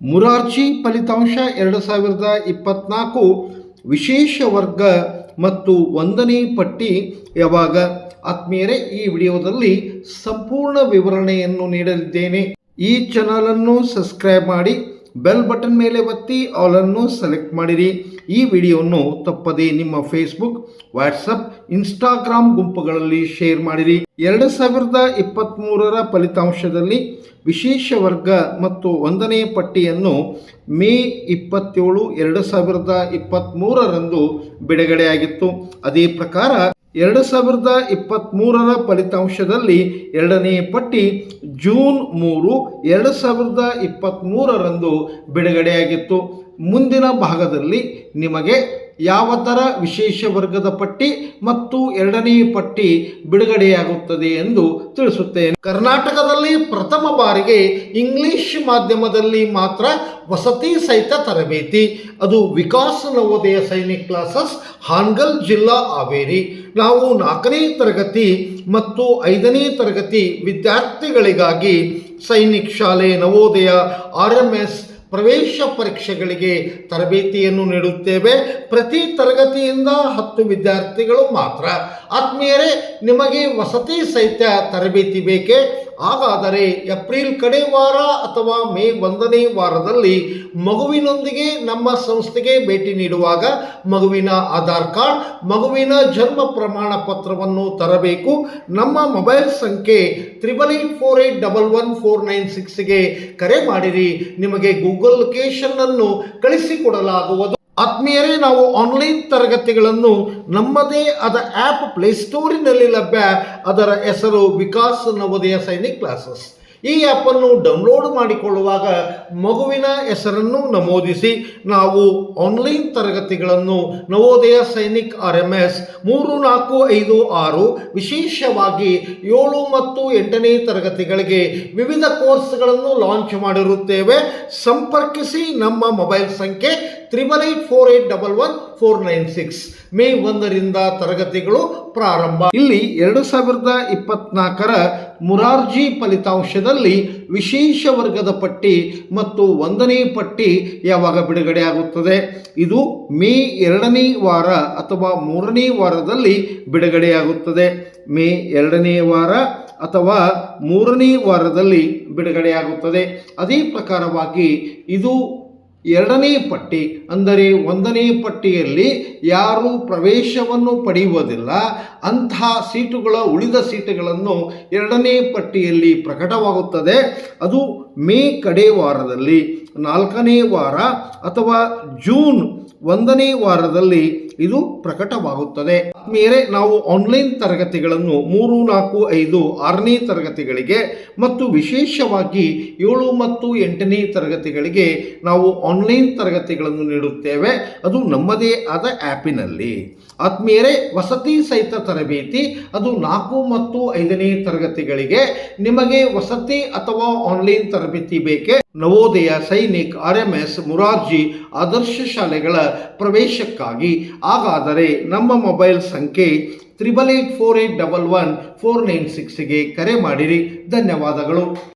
ಮುರಾರ್ಜಿ ಫಲಿತಾಂಶ ಎರಡು ಸಾವಿರದ ಇಪ್ಪತ್ನಾಲ್ಕು ವಿಶೇಷ ವರ್ಗ ಮತ್ತು ಒಂದನೇ ಪಟ್ಟಿ. ಯಾವಾಗ? ಆತ್ಮೀಯರೇ, ಈ ವಿಡಿಯೋದಲ್ಲಿ ಸಂಪೂರ್ಣ ವಿವರಣೆಯನ್ನು ನೀಡಲಿದ್ದೇನೆ. ಈ ಚಾನಲನ್ನು ಸಬ್ಸ್ಕ್ರೈಬ್ ಮಾಡಿ. ಬೆಲ್ ಬಟನ್ ಮೇಲೆ ಒತ್ತಿ ಆಲನ್ನು ಸೆಲೆಕ್ಟ್ ಮಾಡಿರಿ. ಈ ವಿಡಿಯೋವನ್ನು ತಪ್ಪದೆ ನಿಮ್ಮ ಫೇಸ್ಬುಕ್ ವಾಟ್ಸಪ್ ಇನ್ಸ್ಟಾಗ್ರಾಮ್ ಗುಂಪುಗಳಲ್ಲಿ ಶೇರ್ ಮಾಡಿರಿ. ಎರಡು ಸಾವಿರದ ಇಪ್ಪತ್ತ್ಮೂರರ ಫಲಿತಾಂಶದಲ್ಲಿ ವಿಶೇಷ ವರ್ಗ ಮತ್ತು ಒಂದನೇ ಪಟ್ಟಿಯನ್ನು ಮೇ ಇಪ್ಪತ್ತೇಳು, ಎರಡು ಸಾವಿರದ ಇಪ್ಪತ್ತ್ಮೂರರಂದು ಬಿಡುಗಡೆಯಾಗಿತ್ತು. ಅದೇ ಪ್ರಕಾರ ಎರಡು ಸಾವಿರದ ಇಪ್ಪತ್ತ್ಮೂರರ ಫಲಿತಾಂಶದಲ್ಲಿ ಎರಡನೇ ಪಟ್ಟಿ ಜೂನ್ ಮೂರು, ಎರಡು ಸಾವಿರದ ಇಪ್ಪತ್ತ್ಮೂರರಂದು ಬಿಡುಗಡೆಯಾಗಿತ್ತು. ಮುಂದಿನ ಭಾಗದಲ್ಲಿ ನಿಮಗೆ ಯಾವ ಥರ ವಿಶೇಷ ವರ್ಗದ ಪಟ್ಟಿ ಮತ್ತು ಎರಡನೇ ಪಟ್ಟಿ ಬಿಡುಗಡೆಯಾಗುತ್ತದೆ ಎಂದು ತಿಳಿಸುತ್ತೇನೆ. ಕರ್ನಾಟಕದಲ್ಲಿ ಪ್ರಥಮ ಬಾರಿಗೆ ಇಂಗ್ಲಿಷ್ ಮಾಧ್ಯಮದಲ್ಲಿ ಮಾತ್ರ ವಸತಿ ಸಹಿತ ತರಬೇತಿ. ಅದು ವಿಕಾಸ್ ನವೋದಯ ಸೈನಿಕ್ ಕ್ಲಾಸಸ್, ಹಾನ್ಗಲ್ ಜಿಲ್ಲಾ ಹಾವೇರಿ. ನಾವು ನಾಲ್ಕನೇ ತರಗತಿ ಮತ್ತು ಐದನೇ ತರಗತಿ ವಿದ್ಯಾರ್ಥಿಗಳಿಗಾಗಿ ಸೈನಿಕ್ ಶಾಲೆ ನವೋದಯ, ಆರ್ ಎಂ ಎಸ್ ಪ್ರವೇಶ ಪರೀಕ್ಷೆಗಳಿಗೆ ತರಬೇತಿಯನ್ನು ನೀಡುತ್ತೇವೆ. ಪ್ರತಿ ತರಗತಿಯಿಂದ ಹತ್ತು ವಿದ್ಯಾರ್ಥಿಗಳು ಮಾತ್ರ. ಆತ್ಮೀಯರೇ, ನಿಮಗೆ ವಸತಿ ಸಹಿತ ತರಬೇತಿ ಬೇಕೇ? ಹಾಗಾದರೆ ಏಪ್ರಿಲ್ ಕಡೆ ವಾರ ಅಥವಾ ಮೇ ಒಂದನೇ ವಾರದಲ್ಲಿ ಮಗುವಿನೊಂದಿಗೆ ನಮ್ಮ ಸಂಸ್ಥೆಗೆ ಭೇಟಿ ನೀಡುವಾಗ ಮಗುವಿನ ಆಧಾರ್ ಕಾರ್ಡ್, ಮಗುವಿನ ಜನ್ಮ ಪ್ರಮಾಣ ಪತ್ರವನ್ನು ತರಬೇಕು. ನಮ್ಮ ಮೊಬೈಲ್ ಸಂಖ್ಯೆ triple eight four eight double one four nine ಸಿಕ್ಸ್ಗೆ ಕರೆ ಮಾಡಿರಿ. ನಿಮಗೆ ಗೂಗಲ್ ಲೊಕೇಶನ್ ಅನ್ನು ಕಳಿಸಿಕೊಡಲಾಗುವುದು. ಆತ್ಮೀಯರೇ, ನಾವು ಆನ್ಲೈನ್ ತರಗತಿಗಳನ್ನು ನಮ್ಮದೇ ಆದ ಆ್ಯಪ್ ಪ್ಲೇಸ್ಟೋರಿನಲ್ಲಿ ಲಭ್ಯ. ಅದರ ಹೆಸರು ವಿಕಾಸ್ ನವೋದಯ ಸೈನಿಕ್ ಕ್ಲಾಸಸ್ ಈ ಆ್ಯಪನ್ನು ಡೌನ್ಲೋಡ್ ಮಾಡಿಕೊಳ್ಳುವಾಗ ಮಗುವಿನ ಹೆಸರನ್ನು ನಮೂದಿಸಿ, ನಾವು ಆನ್ಲೈನ್ ತರಗತಿಗಳನ್ನು Navodaya Sainik R M S ಮೂರು ನಾಲ್ಕು ಐದು ಆರು ವಿಶೇಷವಾಗಿ ಏಳು ಮತ್ತು ಎಂಟನೇ ತರಗತಿಗಳಿಗೆ ವಿವಿಧ ಕೋರ್ಸ್ಗಳನ್ನು ಲಾಂಚ್ ಮಾಡಿರುತ್ತೇವೆ. ಸಂಪರ್ಕಿಸಿ ನಮ್ಮ ಮೊಬೈಲ್ ಸಂಖ್ಯೆ triple eight four eight double one four nine six May ಒಂದರಿಂದ ತರಗತಿಗಳು ಪ್ರಾರಂಭ. ಇಲ್ಲಿ ಎರಡು ಸಾವಿರದ ಇಪ್ಪತ್ನಾಲ್ಕರ ಮುರಾರ್ಜಿ ಫಲಿತಾಂಶದಲ್ಲಿ ವಿಶೇಷ ವರ್ಗದ ಪಟ್ಟಿ ಮತ್ತು ಒಂದನೇ ಪಟ್ಟಿ ಯಾವಾಗ ಬಿಡುಗಡೆಯಾಗುತ್ತದೆ ಇದು ಮೇ ಎರಡನೇ ವಾರ ಅಥವಾ ಮೂರನೇ ವಾರದಲ್ಲಿ ಬಿಡುಗಡೆಯಾಗುತ್ತದೆ ಮೇ ಎರಡನೇ ವಾರ ಅಥವಾ ಮೂರನೇ ವಾರದಲ್ಲಿ ಬಿಡುಗಡೆಯಾಗುತ್ತದೆ ಅದೇ ಪ್ರಕಾರವಾಗಿ ಇದು ಎರಡನೇ ಪಟ್ಟಿ, ಅಂದರೆ ಒಂದನೇ ಪಟ್ಟಿಯಲ್ಲಿ ಯಾರು ಪ್ರವೇಶವನ್ನು ಪಡೆಯುವುದಿಲ್ಲ. ಅಂತಹ ಸೀಟುಗಳ ಉಳಿದ ಸೀಟುಗಳನ್ನು ಎರಡನೇ ಪಟ್ಟಿಯಲ್ಲಿ ಪ್ರಕಟವಾಗುತ್ತದೆ. ಅದು ಮೇ ಕಡೆ ವಾರದಲ್ಲಿ ನಾಲ್ಕನೇ ವಾರ ಅಥವಾ ಜೂನ್ ಒಂದನೇ ವಾರದಲ್ಲಿ ಇದು ಪ್ರಕಟವಾಗುತ್ತದೆ. ಮೇಲೆ ನಾವು ಆನ್ಲೈನ್ ತರಗತಿಗಳನ್ನು ಮೂರು, ನಾಲ್ಕು, ಐದು, ಆರನೇ ತರಗತಿಗಳಿಗೆ ಮತ್ತು ವಿಶೇಷವಾಗಿ ಏಳು ಮತ್ತು ಎಂಟನೇ ತರಗತಿಗಳಿಗೆ ನಾವು ಆನ್ಲೈನ್ ತರಗತಿಗಳನ್ನು ನೀಡುತ್ತೇವೆ. ಅದು ನಮ್ಮದೇ ಆದ ಆ್ಯಪಿನಲ್ಲಿ ಆತ್ಮೀಯರೇ, ವಸತಿ ಸಹಿತ ತರಬೇತಿ, ಅದು ನಾಲ್ಕು ಮತ್ತು ಐದನೇ ತರಗತಿಗಳಿಗೆ ನಿಮಗೆ ವಸತಿ ಅಥವಾ ಆನ್ಲೈನ್ ತರಬೇತಿ ಬೇಕೆ? Navodaya Sainik R M S Morarji Adarsha ಶಾಲೆಗಳ ಪ್ರವೇಶಕ್ಕಾಗಿ. ಹಾಗಾದರೆ ನಮ್ಮ ಮೊಬೈಲ್ ಸಂಖ್ಯೆ triple eight four eight double one four nine ಸಿಕ್ಸ್ಗೆ ಕರೆ ಮಾಡಿರಿ. ಧನ್ಯವಾದಗಳು.